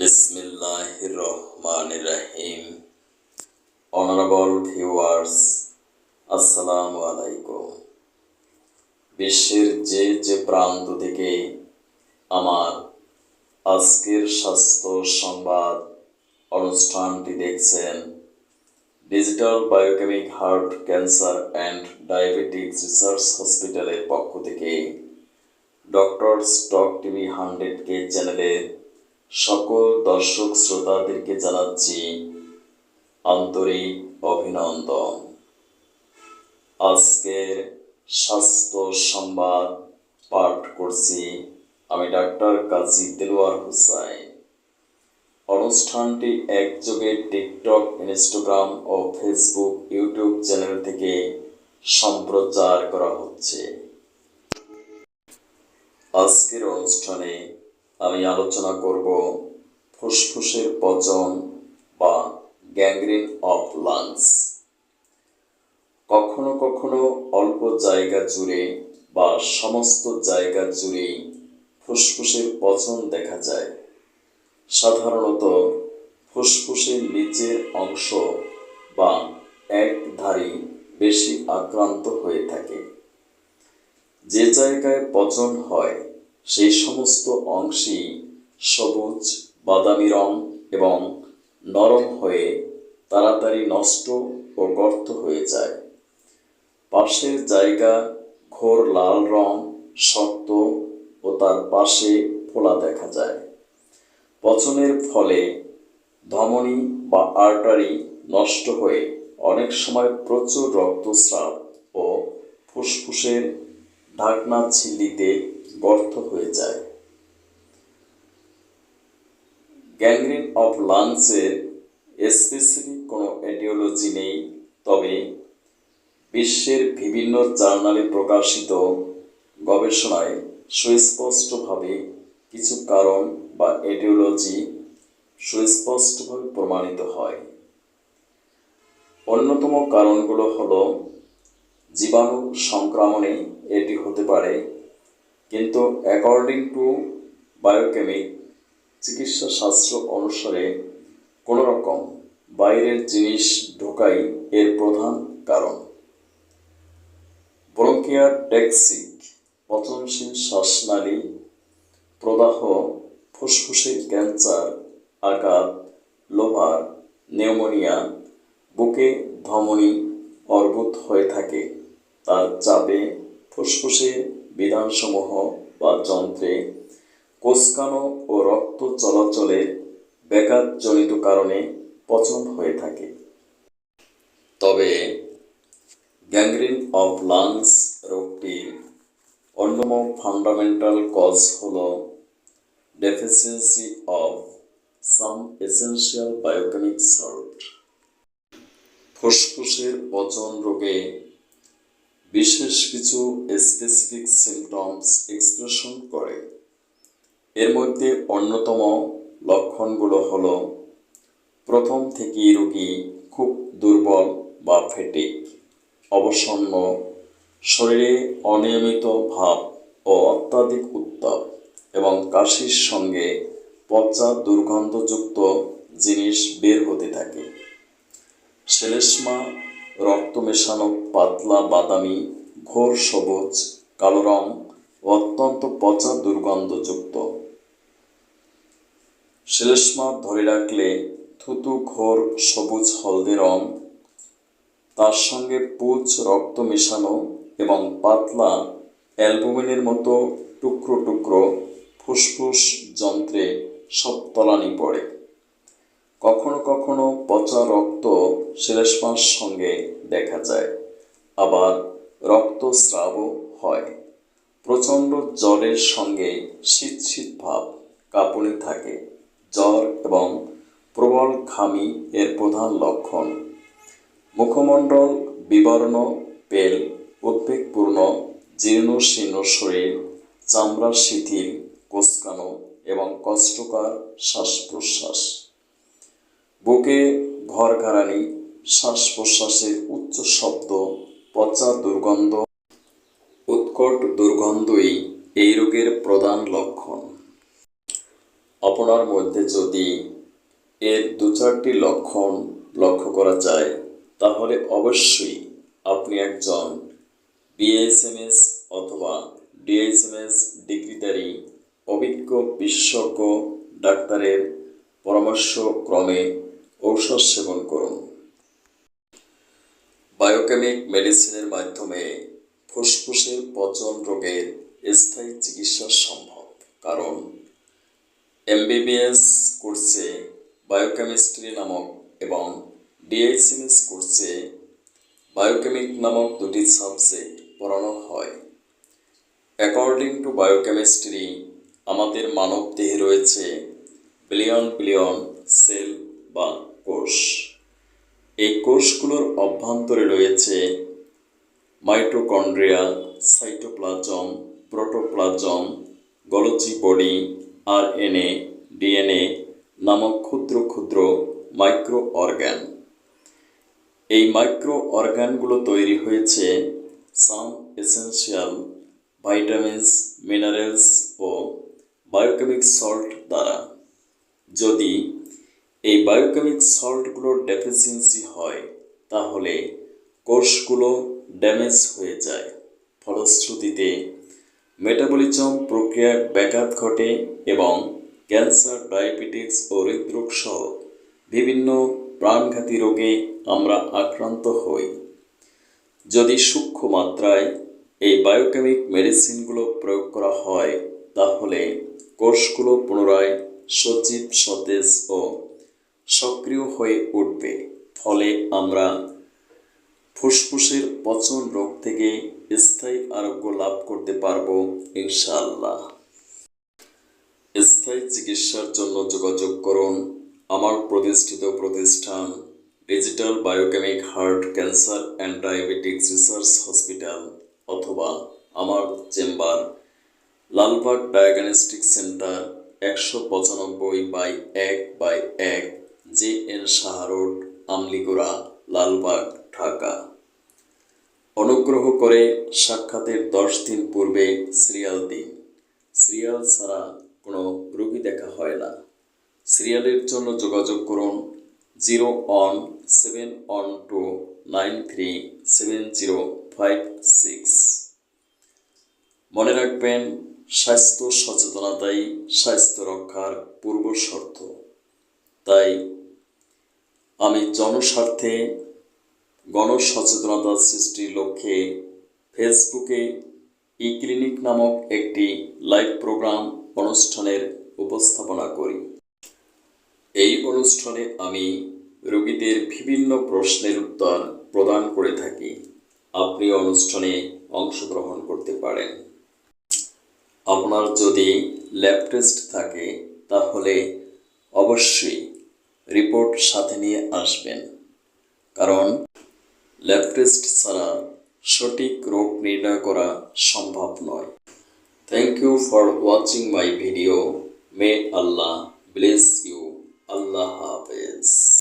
বিসমিল্লাহির রহমানির রহিম honourable viewers আসসালামু আলাইকুম। বিশ্বের যে যে প্রান্ত থেকে আমার আজকের স্বাস্থ্য সংবাদ অনুষ্ঠানটি দেখছেন digital biochemic heart cancer and diabetics research হসপিটালের পক্ষ থেকে doctor stock TV hundred K চ্যানেলের সকল দর্শক শ্রোতাদেরকে জানাচ্ছি আন্তরিক অভিনন্দন। আজকের স্বাস্থ্য সংবাদ পাঠ করছি আমি ডাক্তার কাজী দেলোয়ার হুসাইন। অনুষ্ঠানটি একযোগে টিকটক, ইনস্টাগ্রাম ও ফেসবুক ইউটিউব চ্যানেল থেকে সম্প্রচার করা হচ্ছে। আজকের অনুষ্ঠানে আমি আলোচনা করব ফুসফুসের পচন বা গ্যাংগ্রিন অফ লাংস কখনো কখনো অল্প জায়গা জুড়ে বা সমস্ত জায়গা জুড়েই ফুসফুসের পচন দেখা যায়। সাধারণত ফুসফুসের নিচের অংশ বা এক ধারি বেশি আক্রান্ত হয়ে থাকে। যে জায়গায় পচন হয় সেই সমস্ত অংশই সবুজ, বাদামি রং এবং নরম হয়ে তাড়াতাড়ি নষ্ট ও গর্ত হয়ে যায়। পাশের জায়গা ঘোর লাল রং, শক্ত ও তার পাশে ফোলা দেখা যায়। পচনের ফলে ধমনী বা আর্টারি নষ্ট হয়ে অনেক সময় প্রচুর রক্তস্রাব ও ফুসফুসের ঢাকনা ঝিল্লিতে গর্ত হয়ে যায়। গ্যাংগ্রিন অফ লাংসের স্পেসিফিক কোনো এটিওলজি নেই, তবে বিশ্বের বিভিন্ন জার্নালে প্রকাশিত গবেষণায় সুস্পষ্টভাবে কিছু কারণ বা এটিওলজি সুস্পষ্টভাবে প্রমাণিত হয়। অন্যতম কারণগুলো হলো, জীবাণু সংক্রমণে এটি হতে পারে কিন্তু অ্যাকর্ডিং টু বায়োকেমিক চিকিৎসা শাস্ত্র অনুসারে, কোনো রকম বাইরের জিনিস ঢোকাই এর প্রধান কারণ। ব্রঙ্কিয়ার ডেক্সিক পচনশীল শ্বাসনালী প্রদাহ, ফুসফুসের ক্যান্সার, আঘাত লোভার নিউমোনিয়া, বুকে ধমনী অর্বুত হয়ে থাকে। তার চাপে ফুসফুসে বিধানসমূহ বা যন্ত্রে কোষকানো ও রক্ত চলাচলের ব্যাঘাতজনিত কারণে পচন হয়ে থাকে। তবে গ্যাংগ্রিন অফ লাংস রোগটির অন্যতম ফান্ডামেন্টাল কজ হল deficiency of some essential biochemic salt ফুসফুসের পচন রোগে বিশেষ কিছু স্পেসিফিক সিমটমস এক্সপ্রেশন করে। এর মধ্যে অন্যতম লক্ষণগুলো হলো, প্রথম থেকেই রোগী খুব দুর্বল বা ফেটিক অবসন্ন, শরীরে অনিয়মিত ভাব ও অত্যাধিক উত্তাপ এবং কাশির সঙ্গে পচা দুর্গন্ধযুক্ত জিনিস বের হতে থাকে। শ্লেষ্মা রক্ত মেশানো, পাতলা, বাদামি, ঘোর সবুজ, কালো রং ও অত্যন্ত পচা দুর্গন্ধযুক্ত। শ্লেষ্মা ধরে রাখলে থুতু, ঘোর, সবুজ, হলদে রং, তার সঙ্গে পুচ, রক্ত মেশানো এবং পাতলা অ্যালবুমিনের মতো টুকরো টুকরো ফুসফুস যন্ত্রে সব তলানি পড়ে। কখনো কখনো পচা রক্ত শ্লেষ্মার সঙ্গে দেখা যায়, আবার রক্তস্রাবও হয়। প্রচণ্ড জ্বরের সঙ্গে শীত শীত ভাব কাঁপুনি থাকে। জ্বর এবং প্রবল ঘামি এর প্রধান লক্ষণ। মুখমণ্ডল বিবর্ণ, পেল উদ্বেগপূর্ণ, জীর্ণ শীর্ণ শরীর, চামড়া শিথিল কোসকানো এবং কষ্টকর শ্বাস প্রশ্বাস বুকে ঘরঘারানি শ্বাস প্রশ্বাসের উচ্চ শব্দ, পচা দুর্গন্ধ, উৎকট দুর্গন্ধই এই রোগের প্রধান লক্ষণ। আপনার মধ্যে যদি এর দু চারটি লক্ষণ লক্ষ্য করা যায়, তাহলে অবশ্যই আপনি একজন বিএসএমএস অথবা ডিএসএমএস ডিগ্রিধারী, অভিজ্ঞ বিশেষজ্ঞ ডাক্তারের পরামর্শক্রমে ঔষধ সেবন করুন। বায়োকেমিক মেডিসিনের মাধ্যমে ফুসফুসের পচন রোগের স্থায়ী চিকিৎসা সম্ভব। কারণ এমবিবিএস কোর্সে বায়োকেমিস্ট্রি নামক এবং ডিএইচএমএস কোর্সে বায়োকেমিক নামক দুটি সাবজেক্ট পড়ানো হয়। অ্যাকর্ডিং টু বায়োকেমিস্ট্রি আমাদের মানব দেহে রয়েছে বিলিয়ন বিলিয়ন সেল বা কোষ। এই কোষগুলোর অভ্যন্তরে রয়েছে mitochondria cytoplasm, protoplasm, Golgi body, RNA, DNA নামক ক্ষুদ্র ক্ষুদ্র মাইক্রো অর্গ্যান এই মাইক্রো অর্গ্যানগুলো তৈরি হয়েছে সাম এসেন্সিয়াল ভাইটামিনস, মিনারেলস ও বায়োকেমিক সল্ট দ্বারা। যদি এই বায়োকেমিক সল্টগুলোর ডেফিসিয়েন্সি হয়, তাহলে কোষগুলো ড্যামেজ হয়ে যায়। ফলশ্রুতিতে মেটাবলিজম প্রক্রিয়ায় ব্যাঘাত ঘটে এবং ক্যান্সার ডায়াবেটিস ও হৃদরোগ সহ বিভিন্ন প্রাণঘাতী রোগে আমরা আক্রান্ত হই। যদি সূক্ষ্ম মাত্রায় এই বায়োকেমিক মেডিসিনগুলো প্রয়োগ করা হয়, তাহলে কোষগুলো পুনরায় সজীব, সতেজ ও সক্রিয় হয়ে উঠবে। ফলে আমরা ফুসফুসের পচন রোগ থেকে স্থায়ী আরোগ্য লাভ করতে পারব, ইনশাআল্লাহ। স্থায়ী চিকিৎসার জন্য যোগাযোগ করুন। আমার প্রতিষ্ঠিত প্রতিষ্ঠান digital biochemic heart cancer and diabetics research hospital অথবা আমার চেম্বার, লালবাগ ডায়াগনস্টিক সেন্টার একশো পঁচানব্বই বাই এক বাই এক J N Shah road Amligola Lalbagh, Dhaka. অনুগ্রহ করে সাক্ষাতের দশ দিন পূর্বে সিরিয়াল দিন। সিরিয়াল ছাড়া কোনো রোগী দেখা হয় না। সিরিয়ালের জন্য যোগাযোগ করুন zero one seven one two nine three seven zero five six. মনে রাখবেন, স্বাস্থ্য সচেতনতাই স্বাস্থ্য রক্ষার পূর্ব শর্ত। তাই আমি জনস্বার্থে গণসচেতনতা সৃষ্টির লক্ষ্যে ফেসবুকে ই ক্লিনিক নামক একটি লাইভ প্রোগ্রাম অনুষ্ঠানের উপস্থাপনা করি। এই অনুষ্ঠানে আমি রোগীদের বিভিন্ন প্রশ্নের উত্তর প্রদান করে থাকি। আপনি অনুষ্ঠানে অংশগ্রহণ করতে পারেন। আপনার যদি ল্যাব টেস্ট থাকে, তাহলে অবশ্যই রিপোর্ট সাথে নিয়ে আসবেন। কারণ ল্যাব ছাড়া সঠিক রোগ নির্ণয় করা সম্ভব নয়। Thank you for watching my video may Allah bless you Allah হাফেজ।